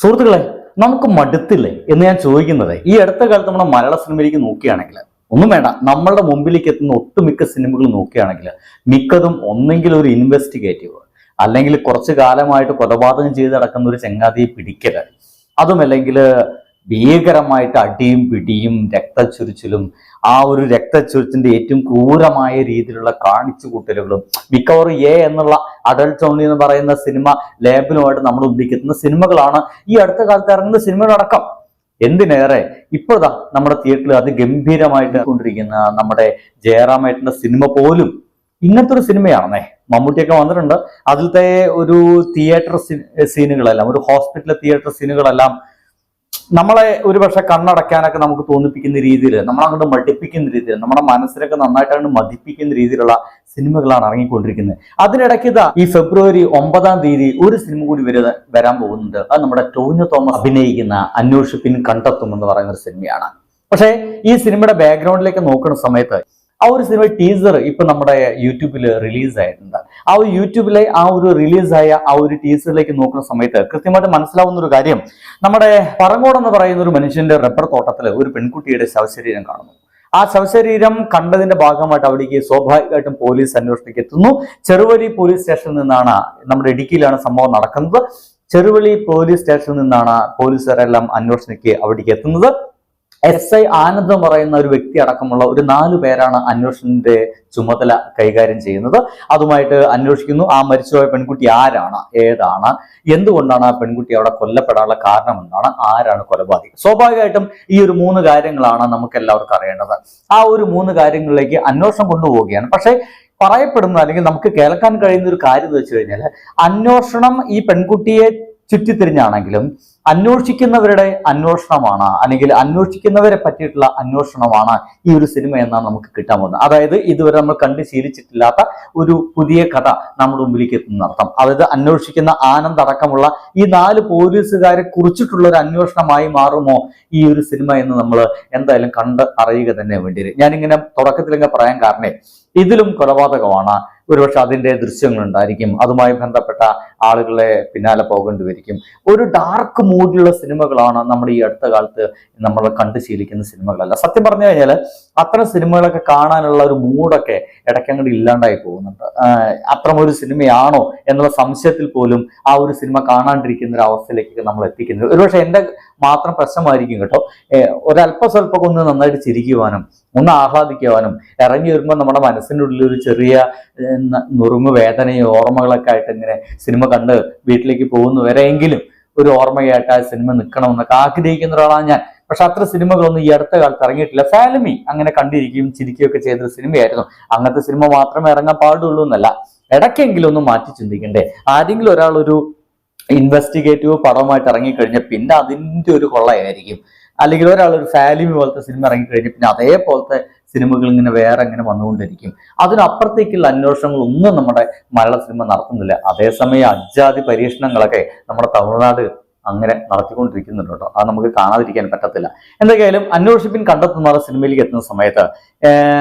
സുഹൃത്തുക്കളെ നമുക്ക് മടുത്തില്ലേ എന്ന് ഞാൻ ചോദിക്കുന്നത് ഈ അടുത്ത കാലത്ത് നമ്മുടെ മലയാള സിനിമയിലേക്ക് നോക്കുകയാണെങ്കിൽ ഒന്നും വേണ്ട നമ്മളുടെ മുമ്പിലേക്ക് എത്തുന്ന ഒട്ടുമിക്ക സിനിമകൾ നോക്കുകയാണെങ്കിൽ മിക്കതും ഒന്നെങ്കിൽ ഒരു ഇൻവെസ്റ്റിഗേറ്റീവ് അല്ലെങ്കിൽ കുറച്ചു കാലമായിട്ട് കൊലപാതകം ചെയ്ത് നടക്കുന്ന ഒരു ചങ്ങാതിയെ പിടിക്കൽ അതുമല്ലെങ്കിൽ ഭീകരമായിട്ട് അടിയും പിടിയും രക്തച്ചൊരിച്ചിലും ആ ഒരു രക്തച്ചുരിച്ചിന്റെ ഏറ്റവും ക്രൂരമായ രീതിയിലുള്ള കാണിച്ചു കൂട്ടലുകളും മിക്കവാറും എ എന്നുള്ള അഡൽട്ട് ഓൺലി എന്ന് പറയുന്ന സിനിമ ലേബലുമായിട്ട് നമ്മൾ ഉദ്ദേശിക്കുന്ന സിനിമകളാണ് ഈ അടുത്ത കാലത്ത് ഇറങ്ങുന്ന സിനിമകളടക്കം. എന്തിനേറെ? ഇപ്പോഴാ നമ്മുടെ തിയേറ്ററിൽ അത് ഗംഭീരമായിട്ട് കൊണ്ടിരിക്കുന്ന നമ്മുടെ ജയറാമേട്ടന്റെ സിനിമ പോലും ഇങ്ങനത്തെ ഒരു സിനിമയാണെന്നേ. മമ്മൂട്ടിയൊക്കെ വന്നിട്ടുണ്ട്. അതിലത്തെ ഒരു തിയേറ്റർ സീനുകളെല്ലാം ഒരു ഹോസ്പിറ്റൽ തിയേറ്റർ സീനുകളെല്ലാം നമ്മളെ ഒരുപക്ഷെ കണ്ണടയ്ക്കാനൊക്കെ നമുക്ക് തോന്നിപ്പിക്കുന്ന രീതിയിൽ നമ്മളങ്ങോട്ട് മടിപ്പിക്കുന്ന രീതിയിൽ നമ്മുടെ മനസ്സിനൊക്കെ നന്നായിട്ടാണ് മതിപ്പിക്കുന്ന രീതിയിലുള്ള സിനിമകളാണ് ഇറങ്ങിക്കൊണ്ടിരിക്കുന്നത്. അതിനിടയ്ക്ക് ഇതാ ഈ ഫെബ്രുവരി ഒമ്പതാം തീയതി ഒരു സിനിമ കൂടി വരുന്ന വരാൻ പോകുന്നുണ്ട്. അത് നമ്മുടെ ടോവിനോ തോമസ് അഭിനയിക്കുന്ന അന്വേഷിപ്പിൻ കണ്ടെത്തും എന്ന് പറയുന്ന ഒരു സിനിമയാണ്. പക്ഷേ ഈ സിനിമയുടെ ബാക്ക്ഗ്രൗണ്ടിലേക്ക് നോക്കുന്ന സമയത്ത് ആ ഒരു സിനിമ ടീസർ ഇപ്പൊ നമ്മുടെ യൂട്യൂബിൽ റിലീസ് ആയിട്ടുണ്ട്. ആ ഒരു യൂട്യൂബിലെ ആ ഒരു റിലീസായ ആ ഒരു ടീസറിലേക്ക് നോക്കുന്ന സമയത്ത് കൃത്യമായിട്ട് മനസ്സിലാവുന്ന ഒരു കാര്യം. നമ്മുടെ പറങ്ങോട് എന്ന് പറയുന്ന ഒരു മനുഷ്യന്റെ റബ്ബർ തോട്ടത്തിൽ ഒരു പെൺകുട്ടിയുടെ ശവശരീരം കാണുന്നു. ആ ശവശരീരം കണ്ടതിന്റെ ഭാഗമായിട്ട് അവിടേക്ക് സ്വാഭാവികമായിട്ടും പോലീസ് അന്വേഷണത്തിലേക്ക് എത്തുന്നു. ചെറുവലി പോലീസ് സ്റ്റേഷനിൽ നിന്നാണ് നമ്മുടെ ഇടുക്കിയിലാണ് സംഭവം നടക്കുന്നത്. ചെറുവളി പോലീസ് സ്റ്റേഷനിൽ നിന്നാണ് പോലീസുകാരെല്ലാം അന്വേഷണയ്ക്ക് അവിടേക്ക് എത്തുന്നത്. എസ് ഐ ആനന്ദ് എന്ന് പറയുന്ന ഒരു വ്യക്തി അടക്കമുള്ള ഒരു നാല് പേരാണ് അന്വേഷണത്തിന്റെ ചുമതല കൈകാര്യം ചെയ്യുന്നത്. അതുമായിട്ട് അന്വേഷിക്കുന്നു ആ മരിച്ചുപോയ പെൺകുട്ടി ആരാണ് ഏതാണ് എന്തുകൊണ്ടാണ് ആ പെൺകുട്ടി അവിടെ കൊല്ലപ്പെടാനുള്ള കാരണം എന്താണ് ആരാണ് കൊലപാതകം? സ്വാഭാവികമായിട്ടും ഈ ഒരു മൂന്ന് കാര്യങ്ങളാണ് നമുക്ക് എല്ലാവർക്കും അറിയേണ്ടത്. ആ ഒരു മൂന്ന് കാര്യങ്ങളിലേക്ക് അന്വേഷണം കൊണ്ടുപോവുകയാണ്. പക്ഷേ പറയപ്പെടുന്ന അല്ലെങ്കിൽ നമുക്ക് കേൾക്കാൻ കഴിയുന്ന ഒരു കാര്യം എന്ന് വെച്ച് കഴിഞ്ഞാൽ അന്വേഷണം ഈ പെൺകുട്ടിയെ ചുറ്റിത്തിരിഞ്ഞാണെങ്കിലും അന്വേഷിക്കുന്നവരുടെ അന്വേഷണമാണ് അല്ലെങ്കിൽ അന്വേഷിക്കുന്നവരെ പറ്റിയിട്ടുള്ള അന്വേഷണമാണ് ഈ ഒരു സിനിമ എന്നാണ് നമുക്ക് കിട്ടാൻ പോകുന്നത്. അതായത് ഇതുവരെ നമ്മൾ കണ്ട് ശീലിച്ചിട്ടില്ലാത്ത ഒരു പുതിയ കഥ നമ്മുടെ മുമ്പിലേക്ക് എത്തുന്ന അർത്ഥം അതായത് അന്വേഷിക്കുന്ന ആനന്ദ് അടക്കമുള്ള ഈ നാല് പോലീസുകാരെ കുറിച്ചിട്ടുള്ള ഒരു അന്വേഷണമായി മാറുമോ ഈ ഒരു സിനിമ എന്ന് നമ്മൾ എന്തായാലും കണ്ട് അറിയുക തന്നെ വേണ്ടി ഞാനിങ്ങനെ തുടക്കത്തിലൊക്കെ പറയാൻ കാരണം ഇതിലും കൊലപാതകമാണ് ഒരുപക്ഷെ അതിന്റെ ദൃശ്യങ്ങൾ ഉണ്ടായിരിക്കും അതുമായി ബന്ധപ്പെട്ട ആളുകളെ പിന്നാലെ പോകേണ്ടി വരിക്കും. ഒരു ഡാർക്ക് മൂഡിലുള്ള സിനിമകളാണ് നമ്മൾ ഈ അടുത്ത കാലത്ത് നമ്മൾ കണ്ടു ശീലിക്കുന്ന സിനിമകളല്ല. സത്യം പറഞ്ഞു കഴിഞ്ഞാൽ അത്തരം സിനിമകളൊക്കെ കാണാനുള്ള ഒരു മൂഡൊക്കെ ഇടയ്ക്കങ്ങോട്ട് ഇല്ലാണ്ടായി പോകുന്നുണ്ട്. അത്തരം ഒരു സിനിമയാണോ എന്നുള്ള സംശയത്തിൽ പോലും ആ ഒരു സിനിമ കാണാണ്ടിരിക്കുന്ന ഒരു അവസ്ഥയിലേക്ക് നമ്മൾ എത്തിക്കുന്നത്. ഒരുപക്ഷെ എന്റെ മാത്രം പ്രശ്നമായിരിക്കും കേട്ടോ. ഒരല്പ സ്വല്പം ഒന്ന് നന്നായിട്ട് ചിരിക്കുവാനും ഒന്ന് ആഹ്ലാദിക്കുവാനും ഇറങ്ങി വരുമ്പോൾ നമ്മുടെ മനസ്സിന്റെ ഉള്ളിൽ ഒരു ചെറിയ നുറുങ്ങ് വേദനയും ഓർമ്മകളൊക്കെ ആയിട്ട് ഇങ്ങനെ സിനിമ കണ്ട് വീട്ടിലേക്ക് പോകുന്നു വരെയെങ്കിലും ഒരു ഓർമ്മയായിട്ട് ആ സിനിമ നിൽക്കണമെന്നൊക്കെ ആഗ്രഹിക്കുന്ന ഒരാളാണ് ഞാൻ. പക്ഷെ അത്ര സിനിമകളൊന്നും ഈ അടുത്ത കാലത്ത് ഇറങ്ങിയിട്ടില്ല. ഫാലമി അങ്ങനെ കണ്ടിരിക്കുകയും ചിരിക്കുകയൊക്കെ ചെയ്തൊരു സിനിമയായിരുന്നു. അങ്ങനത്തെ സിനിമ മാത്രമേ ഇറങ്ങാൻ പാടുള്ളൂ എന്നല്ല. ഇടയ്ക്കെങ്കിലും ഒന്ന് മാറ്റി ചിന്തിക്കണ്ടേ? ആരെങ്കിലും ഒരാൾ ഒരു ഇൻവെസ്റ്റിഗേറ്റീവ് പടവുമായിട്ട് ഇറങ്ങിക്കഴിഞ്ഞാൽ പിന്നെ അതിന്റെ ഒരു കൊള്ളയായിരിക്കും. അല്ലെങ്കിൽ ഒരാൾ ഒരു ഫാലിമി പോലത്തെ സിനിമ ഇറങ്ങിക്കഴിഞ്ഞാൽ പിന്നെ അതേപോലത്തെ സിനിമകൾ ഇങ്ങനെ വേറെ ഇങ്ങനെ വന്നുകൊണ്ടിരിക്കും. അതിനപ്പുറത്തേക്കുള്ള അന്വേഷണങ്ങൾ ഒന്നും നമ്മുടെ മലയാള സിനിമ നടത്തുന്നില്ല. അതേസമയം അജാതി പരീക്ഷണങ്ങളൊക്കെ നമ്മുടെ തമിഴ്നാട് അങ്ങനെ നടത്തിക്കൊണ്ടിരിക്കുന്നുണ്ട് കേട്ടോ. അത് നമുക്ക് കാണാതിരിക്കാൻ പറ്റത്തില്ല. എന്തൊക്കെയായാലും അന്വേഷിപ്പിൻ കണ്ടെത്തുന്ന സിനിമയിലേക്ക് എത്തുന്ന സമയത്ത്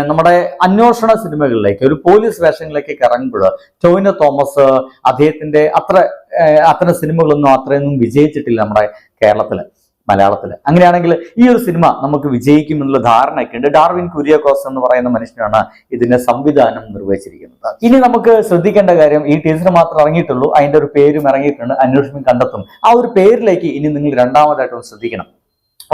നമ്മുടെ അന്വേഷണ സിനിമകളിലേക്ക് ഒരു പോലീസ് വേഷങ്ങളിലേക്ക് ഇറങ്ങുമ്പോൾ ടോവിനോ തോമസ് അദ്ദേഹത്തിന്റെ അത്ര അത്തരം സിനിമകളൊന്നും അത്രയൊന്നും വിജയിച്ചിട്ടില്ല നമ്മുടെ കേരളത്തിൽ മലയാളത്തിൽ അങ്ങനെയാണെങ്കിൽ ഈ ഒരു സിനിമ നമുക്ക് വിജയിക്കുമെന്നുള്ള ധാരണയൊക്കെ ഉണ്ട്. ഡാർവിൻ കുര്യാക്കോസ് എന്ന് പറയുന്ന മനുഷ്യനാണ് ഇതിന്റെ സംവിധാനം നിർവഹിച്ചിരിക്കുന്നത്. ഇനി നമുക്ക് ശ്രദ്ധിക്കേണ്ട കാര്യം ഈ ടീസർ മാത്രം ഇറങ്ങിയിട്ടുള്ളൂ. അതിന്റെ ഒരു പേരും ഇറങ്ങിയിട്ടുണ്ട്. അന്വേഷണം കണ്ടെത്തും. ആ ഒരു പേരിലേക്ക് ഇനി നിങ്ങൾ രണ്ടാമതായിട്ടൊന്ന് ശ്രദ്ധിക്കണം.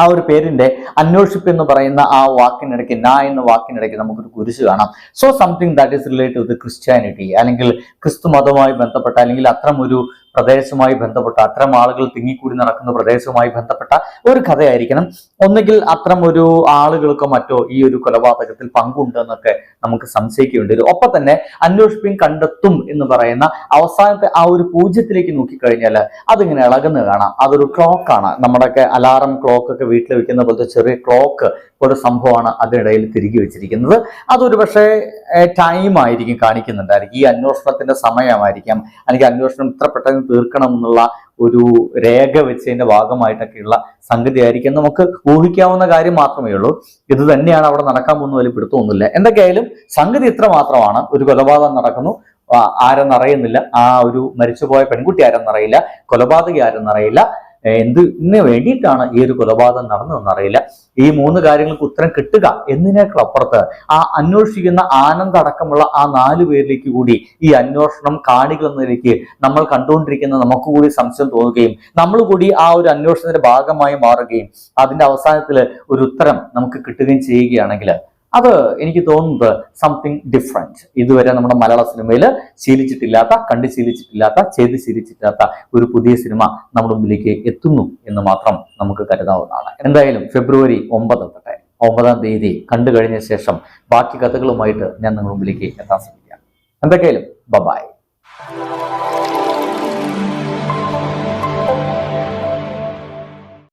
ആ ഒരു പേരിന്റെ അന്വേഷിപ്പ് എന്ന് പറയുന്ന ആ വാക്കിനിടയ്ക്ക് ന എന്ന വാക്കിനിടയ്ക്ക് നമുക്കൊരു കുരിശ് കാണാം. So something that is related with Christianity അല്ലെങ്കിൽ ക്രിസ്തു മതവുമായി ബന്ധപ്പെട്ട അല്ലെങ്കിൽ അത്തരം ഒരു പ്രദേശവുമായി ബന്ധപ്പെട്ട അത്തരം ആളുകൾ തിങ്ങിക്കൂടി നടക്കുന്ന പ്രദേശവുമായി ബന്ധപ്പെട്ട ഒരു കഥയായിരിക്കണം. ഒന്നുകിൽ അത്തരം ഒരു ആളുകൾക്കോ മറ്റോ ഈ ഒരു കൊലപാതകത്തിൽ പങ്കുണ്ട് എന്നൊക്കെ നമുക്ക് സംശയിക്കേണ്ടി വരും. ഒപ്പം തന്നെ അന്വേഷിപ്പിൻ കണ്ടെത്തും എന്ന് പറയുന്ന അവസാനത്തെ ആ ഒരു പൂജ്യത്തിലേക്ക് നോക്കിക്കഴിഞ്ഞാൽ അതിങ്ങനെ ഇളകുന്നത് കാണാം. അതൊരു ക്ലോക്കാണ്. നമ്മുടെയൊക്കെ അലാറം ക്ലോക്ക് ഒക്കെ വീട്ടിൽ വെക്കുന്ന പോലത്തെ ചെറിയ ക്ലോക്ക് ഒരു സംഭവമാണ് അതിനിടയിൽ തിരികെ വെച്ചിരിക്കുന്നത്. അതൊരു പക്ഷേ ടൈം ആയിരിക്കും കാണിക്കുന്നുണ്ടായിരിക്കും. ഈ അന്വേഷണത്തിന്റെ സമയമായിരിക്കാം. അല്ലെങ്കിൽ അന്വേഷണം ഇത്ര പെട്ടെന്ന് തീർക്കണം എന്നുള്ള ഒരു രേഖ വെച്ചതിന്റെ ഭാഗമായിട്ടൊക്കെയുള്ള സംഗതി ആയിരിക്കും നമുക്ക് ഊഹിക്കാവുന്ന കാര്യം മാത്രമേ ഉള്ളൂ. ഇത് തന്നെയാണ് അവിടെ നടക്കാൻ പോകുന്ന വലിയ പിടുത്തമൊന്നുമില്ല. എന്തൊക്കെയായാലും സംഗതി ഇത്ര മാത്രമാണ്. ഒരു കൊലപാതകം നടക്കുന്നു. ആരെന്നറിയുന്നില്ല. ആ ഒരു മരിച്ചുപോയ പെൺകുട്ടി ആരെന്നറിയില്ല. കൊലപാതകി ആരെന്നറിയില്ല. എന്തിനു വേണ്ടിയിട്ടാണ് ഈ ഒരു കൊലപാതകം നടന്നതെന്ന് അറിയില്ല. ഈ മൂന്ന് കാര്യങ്ങൾക്ക് ഉത്തരം കിട്ടുക എന്നതിനേക്കാൾ അപ്പുറത്ത് ആ അന്വേഷിക്കുന്ന ആനന്ദ് അടക്കമുള്ള ആ നാല് പേരിലേക്ക് കൂടി ഈ അന്വേഷണം കാണികൾ എന്നതിലേക്ക് നമ്മൾ കണ്ടുകൊണ്ടിരിക്കുന്ന നമുക്ക് കൂടി സംശയം തോന്നുകയും നമ്മൾ കൂടി ആ ഒരു അന്വേഷണത്തിന്റെ ഭാഗമായി മാറുകയും അതിന്റെ അവസാനത്തിൽ ഒരു ഉത്തരം നമുക്ക് കിട്ടുകയും ചെയ്യുകയാണെങ്കിൽ അത് എനിക്ക് തോന്നുന്നത് സംതിങ് ഡിഫറെന്റ് ഇതുവരെ നമ്മുടെ മലയാള സിനിമയിൽ ശീലിച്ചിട്ടില്ലാത്ത കണ്ടു ശീലിച്ചിട്ടില്ലാത്ത ചെയ്ത് ശീലിച്ചിട്ടില്ലാത്ത ഒരു പുതിയ സിനിമ നമ്മുടെ മുമ്പിലേക്ക് എത്തുന്നു എന്ന് മാത്രം നമുക്ക് കരുതാവുന്നതാണ്. എന്തായാലും ഫെബ്രുവരി ഒമ്പത് തൊട്ടെ ഒമ്പതാം തീയതി കണ്ടു കഴിഞ്ഞ ശേഷം ബാക്കി കഥകളുമായിട്ട് ഞാൻ നിങ്ങളുടെ മുമ്പിലേക്ക് എത്താൻ ശ്രമിക്കാം എന്തൊക്കെയായാലും ബബായ്